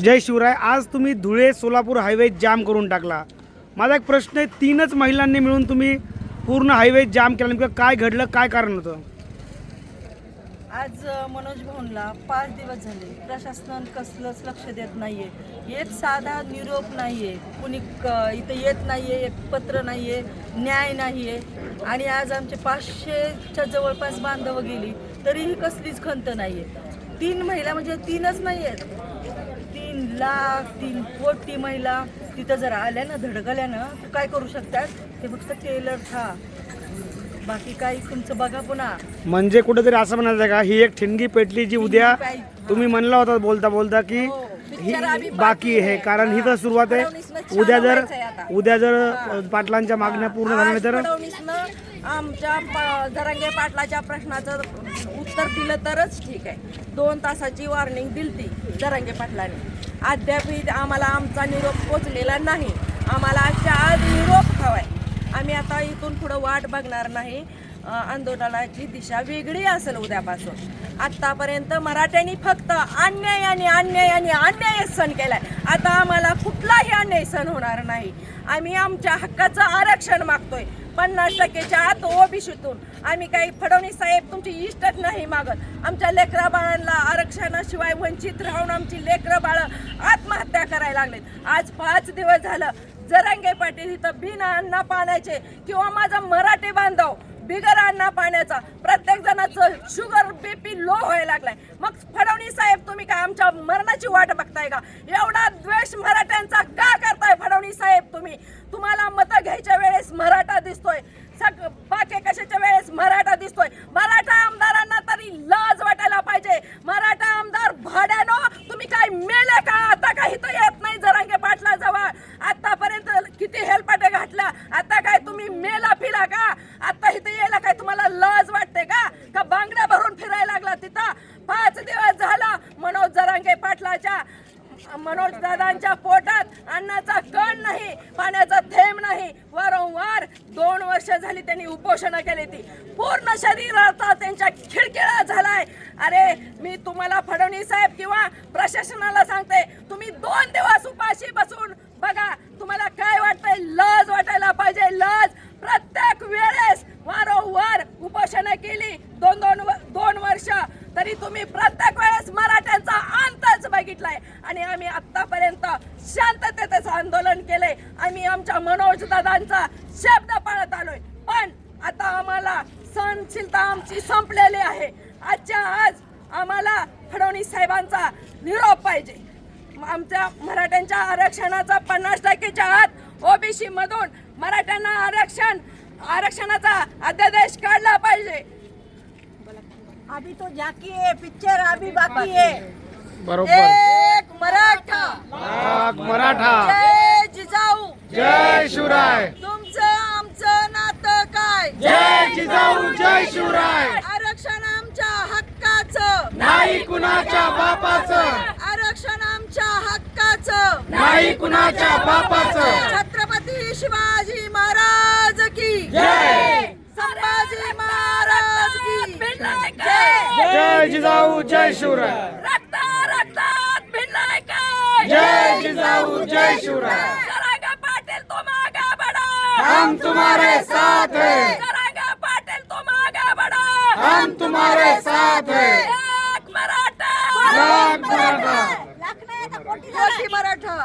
जय शिवराय आज तुम्ही धुळे सोलापूर हायवे जाम करून टाकला. माझा एक प्रश्न आहे तीनच महिलांनी मिळून तुम्ही पूर्ण हायवे जाम केला नेमकं काय घडलं काय कारण होतं? आज मनोज भवनला पाच दिवस झाले प्रशासन कसलंच लक्ष देत नाहीये. एक साधा निरोप नाहीये कुणी क- इथं येत नाहीये एक पत्र नाहीये न्याय नाहीये. आणि आज आमचे पाचशेच्या जवळपास बांधवं गेली तरीही कसलीच खंत नाहीये. तीन महिला म्हणजे तीनच नाही आहेत लाख तीन कोटी महिला तिथं जर आल्या ना धडकल्या ना तर काय करू शकतात ते फक्त टेलर था. बाकी काही तुमचं बघा पुन्हा. म्हणजे कुठेतरी असं म्हणायचं का ही एक ठिणगी पेटली जी उद्या तुम्ही म्हणला होता बोलता बोलता की हो. ही बाकी आहे कारण ही तर सुरुवात आहे. उद्या जर उद्या जर पाटलांच्या मागण्या पूर्ण झाल्या तर? आमच्या जरांगे पाटलाच्या प्रश्नाचं उत्तर दिलं तरच ठीक आहे. दोन तासाची वॉर्निंग दिलती जरांगे पाटलाने. अद्याप आम्हाला आमचा निरोप पोचलेला नाही. आम्हाला आजच्या आज निरोप हवाय. आम्ही आता इथून पुढं वाट बघणार नाही. आंदोलनाची दिशा वेगळी असेल उद्यापासून. आत्तापर्यंत मराठ्यांनी फक्त अन्याय आणि अन्याय आणि अन्याय सण केलाय. आता आम्हाला कुठलाही अन्याय सण होणार नाही. आम्ही आमच्या हक्काचं आरक्षण मागतोय. पन्नास टक्केच्या आत ओबीसीतून. आम्ही काही फडणवीस साहेब तुमची इष्टच नाही मागत. आमच्या लेकरा बाळांना आरक्षणाशिवाय वंचित राहून आमची लेकरं बाळं आत्महत्या करायला लागलेत. आज पाच दिवस झालं. जरांगे पाटील इथं बिना अन्न पाण्याचे किंवा माझा मराठी बांधव बिगर अन्न पाण्याचा प्रत्येक जणाचं शुगर बीपी लो व्हायला लागलाय. मग फडणवीस साहेब तुम्ही काय आमच्या मरणाची वाट बघताय का? या द्वेष मराठ्यांचा का करताय फडणवीस साहेब तुम्ही तुम्हाला मतं घ्यायच्या वेळेस मराठा दिसतोय सग बाकी कशाच्या वेळेस मराठा दिसतोय मराठा आमदारांना तरी लाज वाटायला पाहिजे मराठा आमदार भाड्यानो तुम्ही काय मेले का आता काही तर येत नाही जरांगे पाटला जवळ आतापर्यंत किती हेलपाटे घातल्या आता काय तुम्ही मेला फिरा का आता इथे यायला काय तुम्हाला लाज वाटते का का बांगड्या भरून फिरायला लागला तिथं पाच दिवस झाला मनोज जरांगे पाटलाच्या मनोज दादांच्या पोटात अन्नाचा कण नाही पाण्याचा थेंब नाही. वारंवार दोन वर्ष झाली त्यांनी उपोषण केली ती. पूर्ण शरीराचा त्यांच्या खिळखिळा झालाय. अरे मी तुम्हाला फडणवीस साहेब किंवा प्रशासनाला सांगते तुम्ही दोन दिवस उपाशी बसून बघा तुम्हाला काय वाटतंय? लज वाटायला पाहिजे लज. प्रत्येक वेळेस वारंवार उपोषण केली. दोन दोन दोन वर्ष तरी तुम्ही प्रत्येक वेळेस मराठ्यांचा अंतच बघितलाय आणि आम्ही आतापर्यंत शांततेचं आंदोलन केलंय. आम्ही आमच्या मनोज दादांचा शब्द पाळत आलोय. पण आता आम्हाला सहनशीलता आमची संपलेली आहे. आजच्या आज आम्हाला फडणवीस साहेबांचा निरोप पाहिजे. आमच्या मराठ्यांच्या आरक्षणाचा पन्नास टक्केच्या आत ओबीसी मधून मराठ्यांना आरक्षण आरक्षणाचा अध्यादेश काढला पाहिजे. अभी तो जाकी है पिक्चर अभी बाकी है बरोबर. मराठा। आग मराठा। जय जिजाऊ। जय शिवराय। तुमचं आमचं नातं काय? जय जिजाऊ जय शिवराय। आरक्षण आमच्या हक्काचं। नाही कुणाच्या बापाचं। आरक्षण आमच्या हक्काचं। नाही कुणाच्या बापाचं। छत्रपती शिवाजी महाराज की। जय. संभाजी महाराज की। जय जय जिजाऊ जय शिवराय। जय जिजाऊ जय शिवराय. जरांगे पाटील तुम आगे बढ़ो हम तुम्हारे साथ हैं. जरांगे पाटील तुम आगे बढ़ो हम तुम्हारे साथ हैं. एक मराठा. लाख मराठा. लाख नाही आता कोटी झाला. कोटी मराठा.